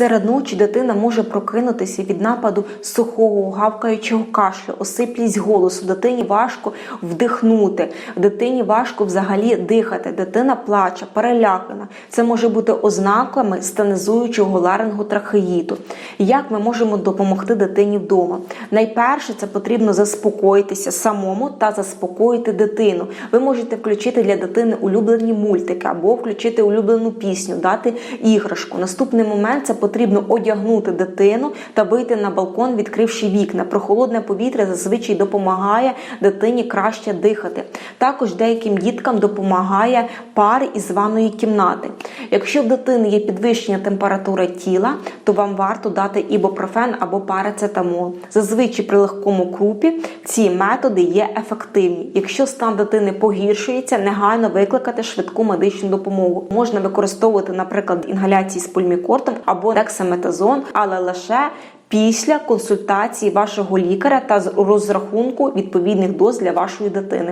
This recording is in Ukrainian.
Серед ночі дитина може прокинутися від нападу сухого, гавкаючого кашлю, осиплість голосу. Дитині важко вдихнути, дитині важко взагалі дихати. Дитина плаче, перелякана. Це може бути ознаками стенезуючого ларинготрахеїту. Як ми можемо допомогти дитині вдома? Найперше, це потрібно заспокоїтися самому та заспокоїти дитину. Ви можете включити для дитини улюблені мультики або включити улюблену пісню, дати іграшку. Наступний момент це потрібно одягнути дитину та вийти на балкон, відкривши вікна. Прохолодне повітря зазвичай допомагає дитині краще дихати. Також деяким діткам допомагає пар із ванної кімнати. Якщо в дитини є підвищення температури тіла, то вам варто дати ібупрофен або парацетамол. Зазвичай при легкому крупі ці методи є ефективні. Якщо стан дитини погіршується, негайно викликати швидку медичну допомогу. Можна використовувати, наприклад, інгаляції з пульмікортом або дексаметазон, але лише після консультації вашого лікаря та розрахунку відповідних доз для вашої дитини.